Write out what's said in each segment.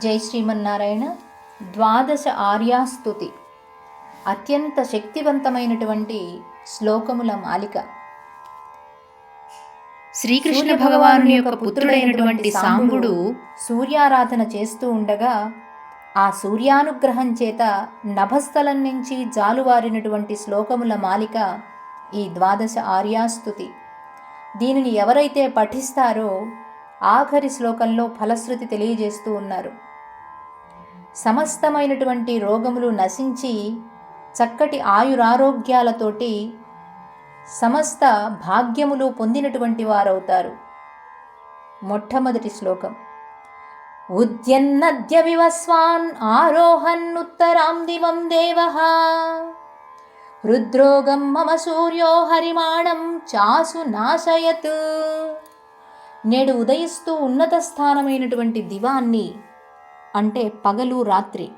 జై శ్రీమన్నారాయణ. ద్వాదశ ఆర్యాస్తుతి. అత్యంత శక్తివంతమైనటువంటి శ్లోకముల మాలిక. శ్రీకృష్ణ భగవానుని యొక్క పుత్రుడైనటువంటి సాంబుడు సూర్యారాధన చేస్తూ ఉండగా ఆ సూర్యానుగ్రహం చేత నభస్థలం నుంచి జాలువారినటువంటి శ్లోకముల మాలిక ఈ ద్వాదశ ఆర్యాస్తుతి. దీనిని ఎవరైతే పఠిస్తారో ఆఖరి శ్లోకంలో ఫలశ్రుతి తెలియజేస్తూ ఉన్నారు. సమస్తమైనటువంటి రోగములు నశించి చక్కటి ఆయురారోగ్యాలతోటి సమస్త భాగ్యములు పొందినటువంటి వారవుతారు. మొట్టమొదటి శ్లోకం. ఉద్యన్నద్య వివస్వాన్ ఆరోహన్నుత్తరాం దివం దేవ. హృద్రోగం మమ సూర్యో హరిమాణం చాసు నాశయత్. నేడు ఉదయిస్తూ ఉన్నత స్థానమైనటువంటి దివాన్ని అంటే పగలు రాత్రి.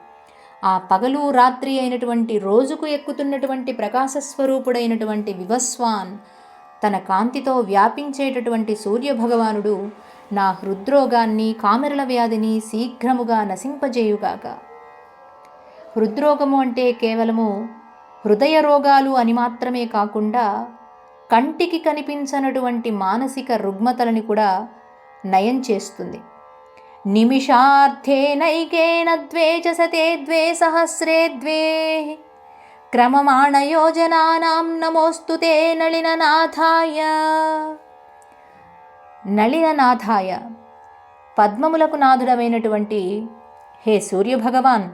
ఆ పగలు రాత్రి అయినటువంటి రోజుకు ఎక్కుతున్నటువంటి ప్రకాశస్వరూపుడైనటువంటి వివస్వాన్ తన కాంతితో వ్యాపించేటటువంటి సూర్యభగవానుడు నా హృద్రోగాన్ని కామెరల వ్యాధిని శీఘ్రముగా నశింపజేయుగాక. హృద్రోగము అంటే కేవలము హృదయ రోగాలు అని మాత్రమే కాకుండా కంటికి కనిపించనటువంటి మానసిక రుగ్మతలని కూడా నయం చేస్తుంది. నిమిషార్థేనైకేన ద్వే చ సతే ద్వే సహస్రే ద్వే. క్రమమాణయోజనానాం నమోస్తు తే నళిననాథాయ. నళిననాథాయ. పద్మములకు నాథుడమైనటువంటి హే సూర్యభగవాన్.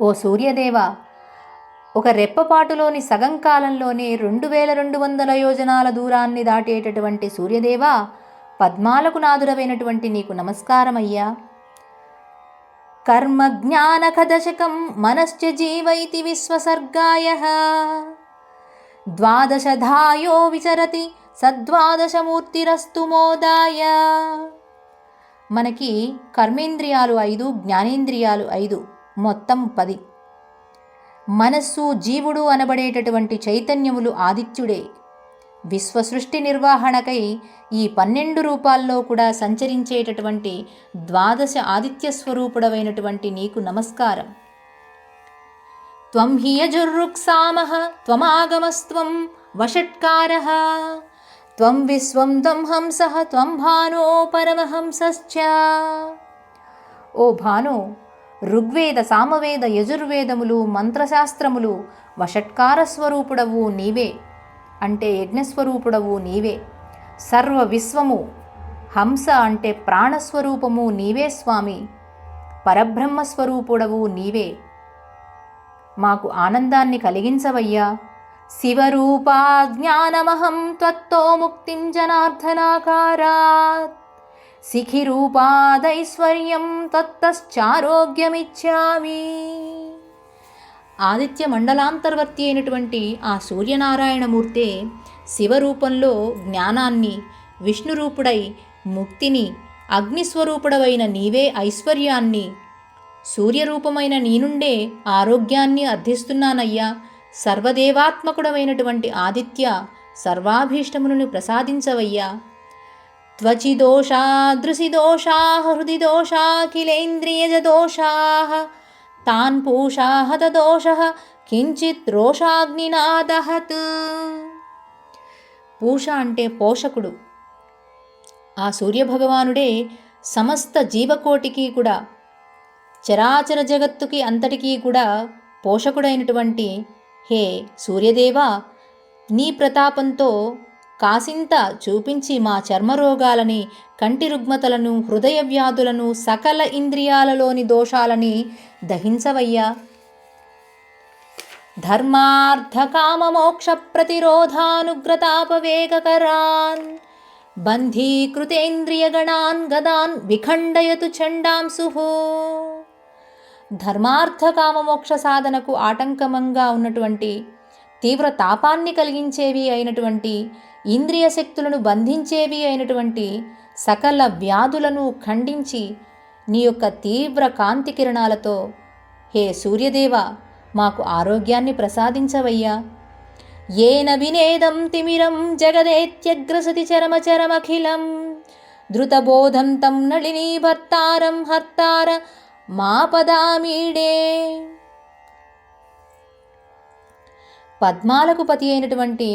ఓ సూర్యదేవ ఒక రెప్పపాటులోని సగం కాలంలోనే రెండు వేల రెండు వందల యోజనాల దూరాన్ని దాటేటటువంటి సూర్యదేవ పద్మాలకు నాదురవైనటువంటి నీకు నమస్కారమయ్యా. కర్మ జ్ఞానకదశకం మనశ్చ జీవైతి విశ్వసర్గాయ. ద్వాదశధాయో విచరతి సద్వాదశమూర్తిరస్తు మోదాయ. మనకి కర్మేంద్రియాలు ఐదు జ్ఞానేంద్రియాలు ఐదు మొత్తం పది. మనస్సు జీవుడు అనబడేటటువంటి చైతన్యములు ఆదిత్యుడే. విశ్వసృష్టి నిర్వహణకై ఈ పన్నెండు రూపాల్లో కూడా సంచరించేటటువంటి ద్వాదశ ఆదిత్య స్వరూపుడవైనటువంటి నీకు నమస్కారం. త్వం హియజుర్రుక్సామహ త్వమాగమస్త్వం వషట్కార. త్వం విశ్వం త్వం హంస త్వం భానో పరమహంసశ్చ. ఓ భాను ఋగ్వేద సామవేద యజుర్వేదములు మంత్రశాస్త్రములు వషట్కార స్వరూపుడవు నీవే అంటే యజ్ఞస్వరూపుడవు నీవే. సర్వ విశ్వము హంస అంటే ప్రాణస్వరూపము నీవే స్వామి పరబ్రహ్మస్వరూపుడవు నీవే. మాకు ఆనందాన్ని కలిగించవయ్యా. శివరూపా జ్ఞానమహం త్వత్తో ముక్తిం జనార్దనాకారాత్. సిఖిరూపాదైశ్వర్యం తత్తశ్చారోగ్యమిచ్చామి. ఆదిత్య మండలాంతర్వర్తి అయినటువంటి ఆ సూర్యనారాయణమూర్తే శివరూపంలో జ్ఞానాన్ని విష్ణురూపుడై ముక్తిని అగ్నిస్వరూపుడవైన నీవే ఐశ్వర్యాన్ని సూర్యరూపమైన నీ నుండే ఆరోగ్యాన్ని అర్థిస్తున్నానయ్యా. సర్వదేవాత్మకుడమైనటువంటి ఆదిత్య సర్వాభీష్టములను ప్రసాదించవయ్యా. త్వచిదోషా దృశిదోషా హృది దోషాఖిలేంద్రియజదోషా తాన్ పూషా హతదోష కించిత్ రోషాగ్నినాదహత్ పూష అంటే పోషకుడు. ఆ సూర్యభగవానుడే సమస్త జీవకోటికి కూడా చరాచర జగత్తుకి అంతటికీ కూడా పోషకుడైనటువంటి హే సూర్యదేవ నీ ప్రతాపంతో కాసింత చూపించి మా చర్మరోగాలని కంటి రుగ్మతలను హృదయ వ్యాధులను సకల ఇంద్రియాలలోని దోషాలని దహించవయ్యా. ధర్మార్థకామమోక్ష ప్రతిరోధానుగ్రతాపవేగకరాన్ బంధీకృతేంద్రియగణాన్ గదాన్ విఖండయతు చండాంసు. ధర్మార్థకామమోక్ష సాధనకు ఆటంకమంగా ఉన్నటువంటి తీవ్ర తాపాన్ని కలిగించేవి అయినటువంటి ఇంద్రియ శక్తులను బంధించేవి అయినటువంటి సకల వ్యాధులను ఖండించి నీ యొక్క తీవ్ర కాంతి కిరణాలతో హే సూర్యదేవ మాకు ఆరోగ్యాన్ని ప్రసాదించవయ్యా. ఏన వినేదం తిమిరం జగదేత్యగ్రసతి చరమచరమఖిలం ధృతబోధం తం నళినీ భర్తారం హర్తార మాపదామీడే పద్మాలకు పతి అయినటువంటి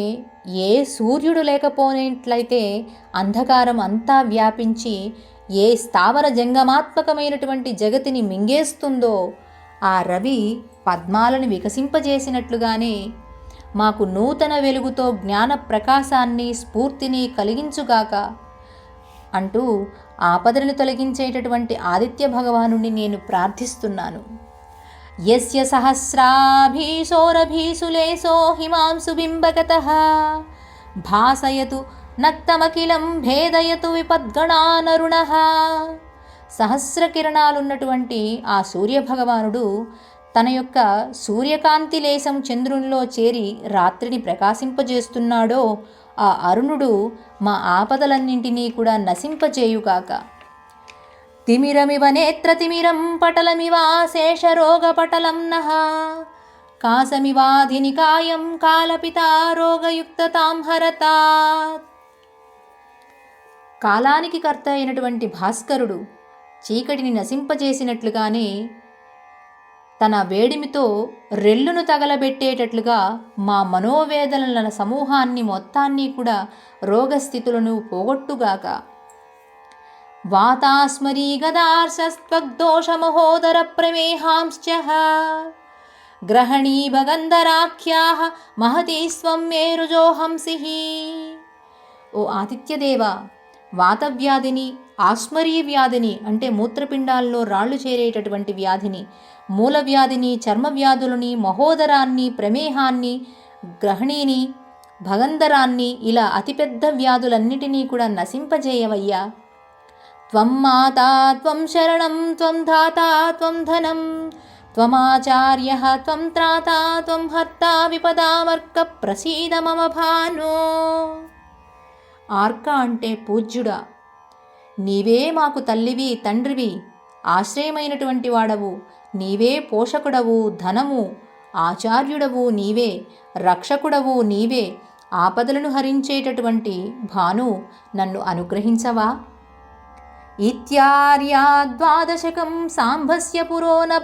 ఏ సూర్యుడు లేకపోయినట్లయితే అంధకారం అంతా వ్యాపించి ఏ స్థావర జంగమాత్మకమైనటువంటి జగతిని మింగేస్తుందో ఆ రవి పద్మాలను వికసింపజేసినట్లుగానే మాకు నూతన వెలుగుతో జ్ఞాన ప్రకాశాన్ని స్ఫూర్తిని కలిగించుగాక అంటూ ఆపదలను తొలగించేటటువంటి ఆదిత్య భగవానుని నేను ప్రార్థిస్తున్నాను. యస్య సహస్రాభీశోరభీసులేశో హిమాంసుబింబగతః భాసయతు నక్తమఖిలం భేదయతు విపద్గణానరుణ సహస్ర కిరణాలున్నటువంటి ఆ సూర్యభగవానుడు తన యొక్క సూర్యకాంతి లేశం చంద్రునిలో చేరి రాత్రిని ప్రకాశింపజేస్తున్నాడో ఆ అరుణుడు మా ఆపదలన్నింటినీ కూడా నశింపజేయుగాక. తిమిరమివ నేత్రతిమిరం పటలమివాశేషరోగపటలం నః కాసమివాధినికాయం కాలపితారోగయుక్తతాం హరతాత్ కాలానికి కర్త అయినటువంటి భాస్కరుడు చీకటిని నశింపజేసినట్లుగానే తన వేడిమితో రెల్లును తగలబెట్టేటట్లుగా మా మనోవేదనల సమూహాన్ని మొత్తాన్ని కూడా రోగస్థితులను పోగొట్టుగాక వాతాస్మరీ గదార్షస్త్వగ్దోషమహోదర ప్రమేహాంశ్చ గ్రహణీ భగంధరాఖ్యా మహతీ స్వం మేరుజోహంసి ఓ ఆతిథ్యదేవ వాతవ్యాధిని ఆస్మరీ వ్యాధిని అంటే మూత్రపిండాల్లో రాళ్ళు చేరేటటువంటి వ్యాధిని మూల వ్యాధిని చర్మ వ్యాధులని మహోదరాన్ని ప్రమేహాన్ని గ్రహణీని భగంధరాన్ని ఇలా అతిపెద్ద వ్యాధులన్నిటినీ కూడా నశింపజేయవయ్యా. త్వం మాతా త్వం శరణం త్వం ధాతా త్వం ధనం. త్వమాచార్య త్వం త్రాతా త్వం హర్తా విపదామర్క ప్రసీద మమ భాను. ఆర్క అంటే పూజ్యుడా. నీవే మాకు తల్లివి తండ్రివి ఆశ్రయమైనటువంటి వాడవు. నీవే పోషకుడవు ధనము. ఆచార్యుడవు నీవే రక్షకుడవు నీవే. ఆపదలను హరించేటటువంటి భాను నన్ను అనుగ్రహించవా? ఇత్యార్యాద్వాదశకం సాంభస్య పురోనభ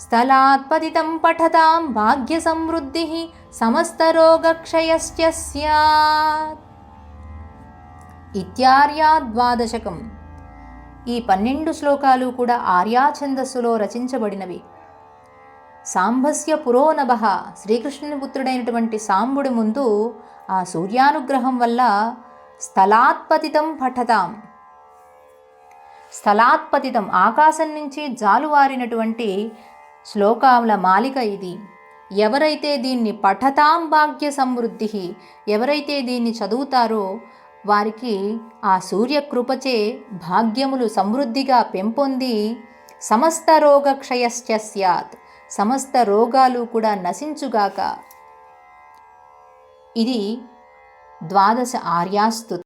స్థలాత్పతితం పఠతాం భాగ్యసమృద్ధి సమస్తరోగక్షయశ్చ ఇత్యార్యా ఇత్యార్యాద్వాదశకం ఈ పన్నెండు శ్లోకాలు కూడా ఆర్యాఛందస్సులో రచించబడినవి. సాంభస్య పురోనభ శ్రీకృష్ణుని పుత్రుడైనటువంటి సాంబుడి ముందు ఆ సూర్యానుగ్రహం వల్ల స్థలాత్పతితం పఠతాం. స్థలాత్పతితం ఆకాశం నుంచి జాలువారినటువంటి శ్లోకాల మాలిక ఇది. ఎవరైతే దీన్ని పఠతాం భాగ్య సమృద్ధి ఎవరైతే దీన్ని చదువుతారో వారికి ఆ సూర్యకృపచే భాగ్యములు సమృద్ధిగా పెంపొంది సమస్త రోగక్షయశ్చ స్యాత్. సమస్త రోగాలు కూడా నశించుగాక. ఇది ద్వాదశ ఆర్యాస్తు